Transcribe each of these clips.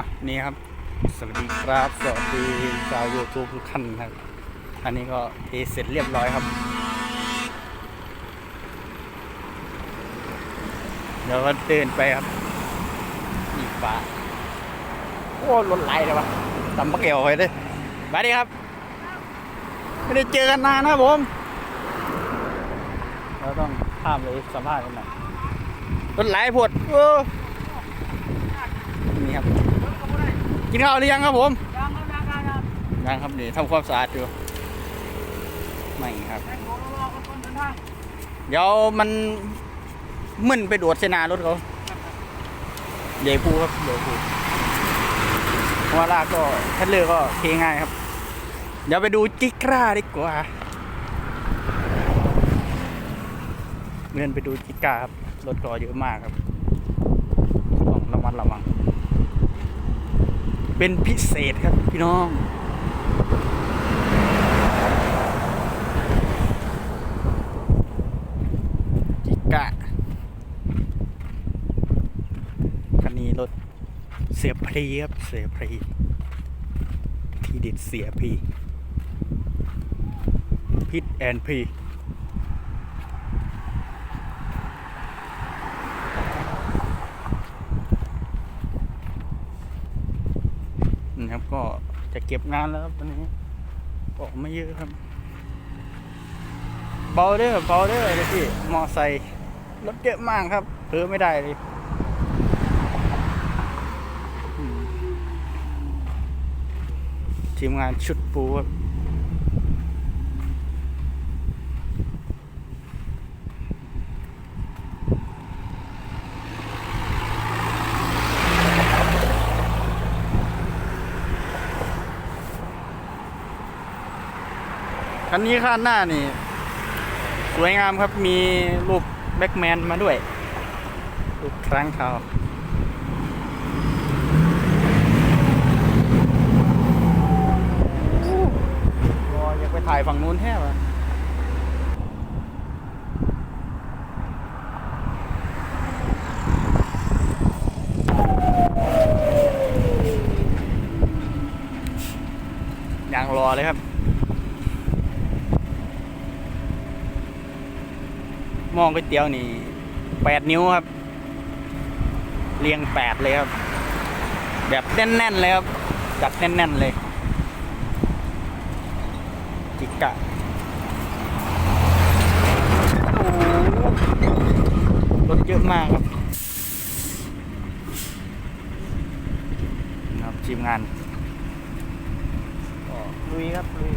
อะนี่ครับ สวัสดีครับ สวัสดีชาวยูทูบทุกท่านครับ อันนี้ก็เทเสร็จเรียบร้อยครับ เดี๋ยวก็เดินไปครับนี่ฟ้าโอ้รถไหลเลยวะตำปะเกียวไปเลยสวัสดีครับ ไม่ได้เจอกันนานนะผมเราต้องข้ามไปสัมภาษณ์กันหน่อยรถไหลพดเออนี่ครับ กินข้าวหรือยังครับผมยังครับยังครับยังยังครับนี่ทำความสะอาดอยู่ไม่ครับแตงโมรอคนเดินทางเดี๋ยวมันมึนไปโดดเสนารถเขาใหญ่ภูครับใหญ่ภูเพราะว่าลากก็ทัดเลือกก็เทง่ายครับ เดี๋ยวไปดูจิกราดีกว่าเดินไปดูจิกราครับรถก็เยอะมากครับต้องระมัดระวัง เป็นพิเศษครับพี่น้อง จิกะคันนี้รถเสียพรีครับ เสียพรี ที่เด็ดเสียพีพิทแอนพีรีนะ ครับ ก็จะเก็บงานแล้วครับวันนี้ออกไม่เยอะครับ เบาเด้อเบาเด้อเลยพี่มอไซค์รถเยอะมากครับเออไม่ได้เลยทีมงานชุดปูครับ คันนี้ข้างหน้านี่ สวยงามครับมีรูปแบ็กแมนมาด้วยรูปครั้งเขารออยากไปถ่ายฝั่งนู้นแท้วะยังรอเลยครับ มอก๋วยเตี๋ยวนี่แปดนิ้วครับ เรียงแปดเลยครับ แบบแน่นๆเลยครับ จัดแน่นๆเลยจิกะรถเยอะมากครับนะครับทีมงานลุยครับลุย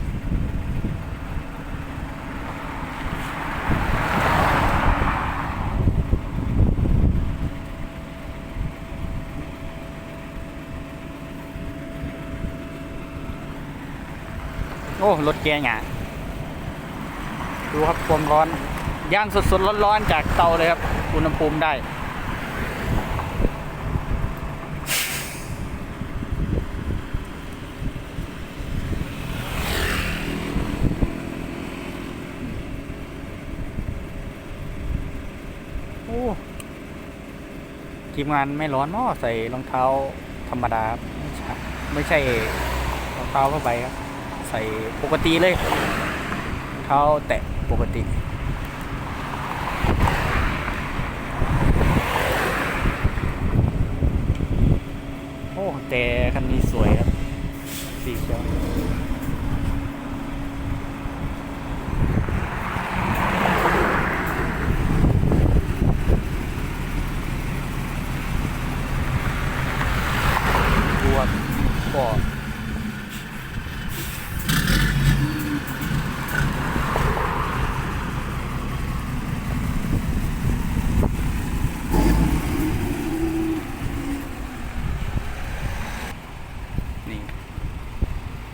อ้รถแกหงาดูครับความร้อนย่างสดๆร้อนๆจากเตาเลยครับอุณหภูมิได้โอ้ทีมงานไม่ร้อนเนาะใส่รองเท้าธรรมดา ไม่ใช่ไม่ใช่รองเท้าผ้าใบครับ ใส่ปกติเลย เท้าแตะปกติ โอ้แต่คันนี้สวยครับ สีเขียวรวมก็นี่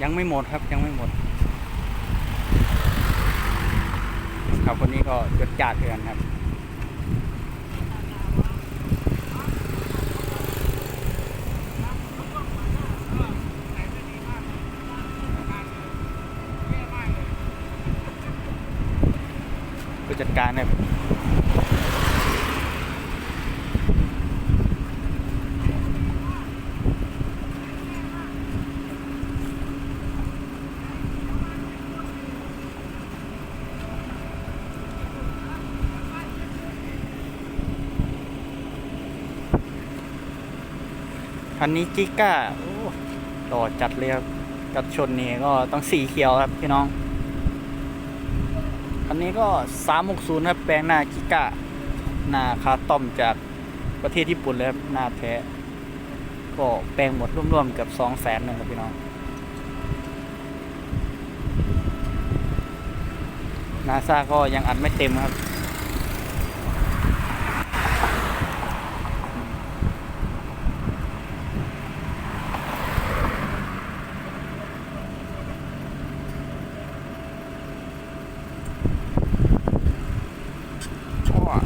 ยังไม่หมดครับยังไม่หมด ครับวันนี้ก็จดจัดเดือนครับผู้จัดการครับ คันนี้จิก้าโอ้ต่อจัดเลยครับกับชนนี่ก็ต้องสีเขียวครับพี่น้องคันนี้ก็ 360 ครับ แปลงหน้าจิก้าหน้าคาต้อมจากประเทศญี่ปุ่นเลยครับหน้าแท้ ก็แปลงหมดร่วมๆเกับ2แสนนึงครับพี่น้อง นาซาก็ยังอัดไม่เต็มครับ ว้า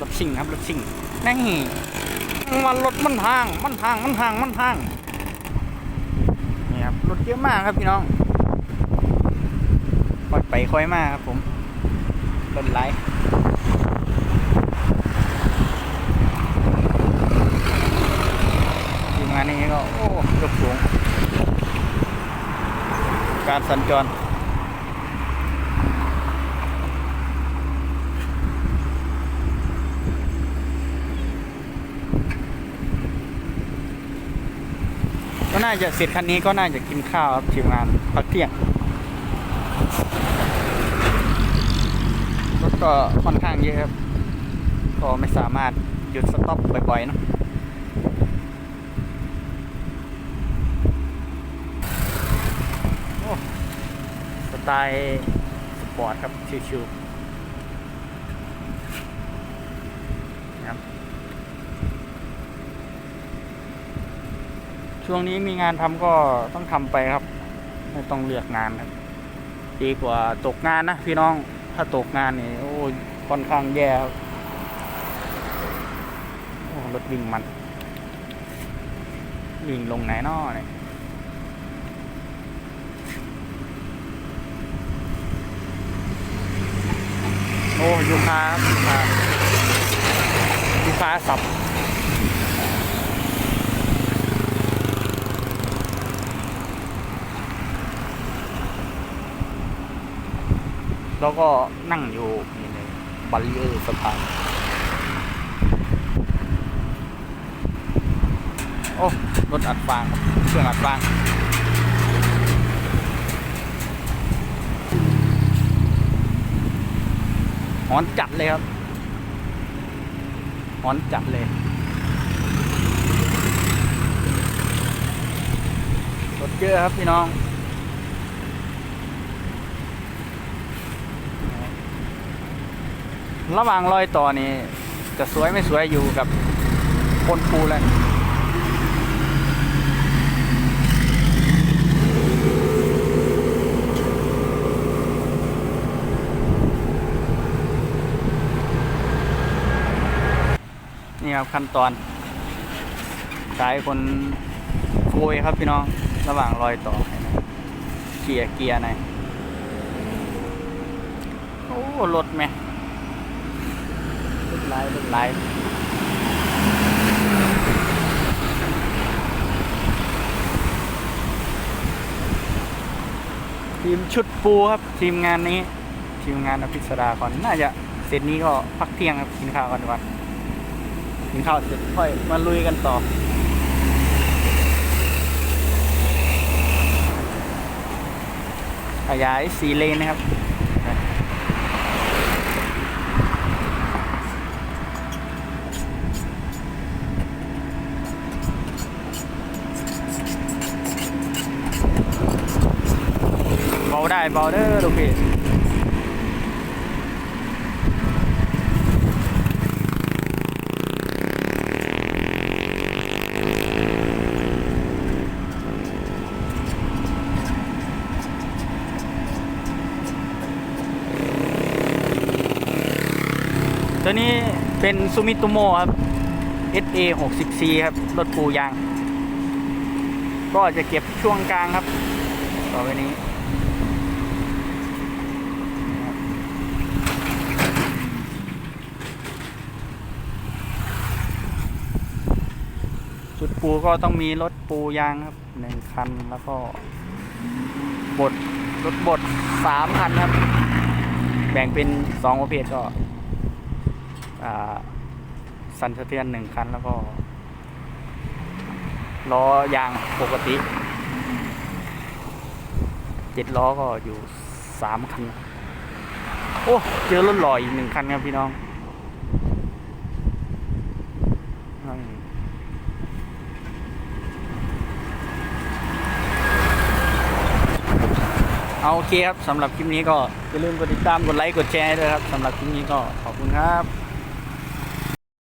รถ ชิงครับรถชิงนี่มันรถมันทางมันทางมันทางมันทางนี่ครับรถเยอะมากครับพี่น้องค่อยไปค่อยมากครับผมรถไหลทีมงานนี้ก็โอ้ยกสูง การสัญจร น่าจะเสร็จคันนี้ก็น่าจะกินข้าวครับทีมงานพักเที่ยงรถก็ค่อนข้างเยอะครับ ก็ไม่สามารถหยุดสต็อปบ่อยๆเนอะสไตล์สปอร์ตครับชิวๆนะครับ ช่วงนี้มีงานทำก็ต้องทำไปครับ ไม่ต้องเลือกงานครับ ดีกว่าตกงานนะพี่น้องถ้าตกงานนี่โอ้ยค่อนข้างแย่ครับโอ้รถวิ่งมันวิ่งลงไหนนอเนี่ยโอ้ยูคาครับยูคายูคาสับ แล้วก็นั่งอยู่นี่ในบัลเลียร์สะพานโอ้รถอัดฟางเครื่องอัดฟางหอนจัดเลยครับหอนจัดเลยรถเยอะครับพี่น้อง ระหว่างรอยต่อนี่จะสวยไม่สวยอยู่กับคนปูแล้วนี่ครับขั้นตอนสายคนโกยครับพี่น้องระหว่างรอยต่อเกียร์เกียร์ไหนโอ้รถไหม ไล่ไล่ทีมชุดปูครับ ทีมงานนี้ ทีมงานอภิสดาก่อนน่าจะเสร็จนี้ก็พักเที่ยงครับกินข้าวกันว่ากินข้าวเสร็จค่อยมาลุยกันต่อขยายสีเลนนะครับาได้เบาเด้อลูกพี่ตัวนี้เป็นซูมิ t โมครับ SA 60C ครับ รถปูยาง ก็จะเก็บช่วงกลางครับ ต่อไปนี้ ปูก็ต้องมีรถปูยางครับหนึ่งคันแล้วก็บดรถบดสามคันครับ แบ่งเป็นสองประเภทก็อ่าสันสะเทือนหนึ่งคันแล้วก็ล้อยางปกติเจ็ดล้อก็อยู่สามคัน โอ้ เจอรถล่ออีกหนึ่งคันครับพี่น้องอืม เอาโอเคครับสำหรับคลิปนี้ก็อย่าลืมกดติดตามกดไลค์กดแชร์ด้วยครับสำหรับคลิปนี้ก็ขอบคุณครับ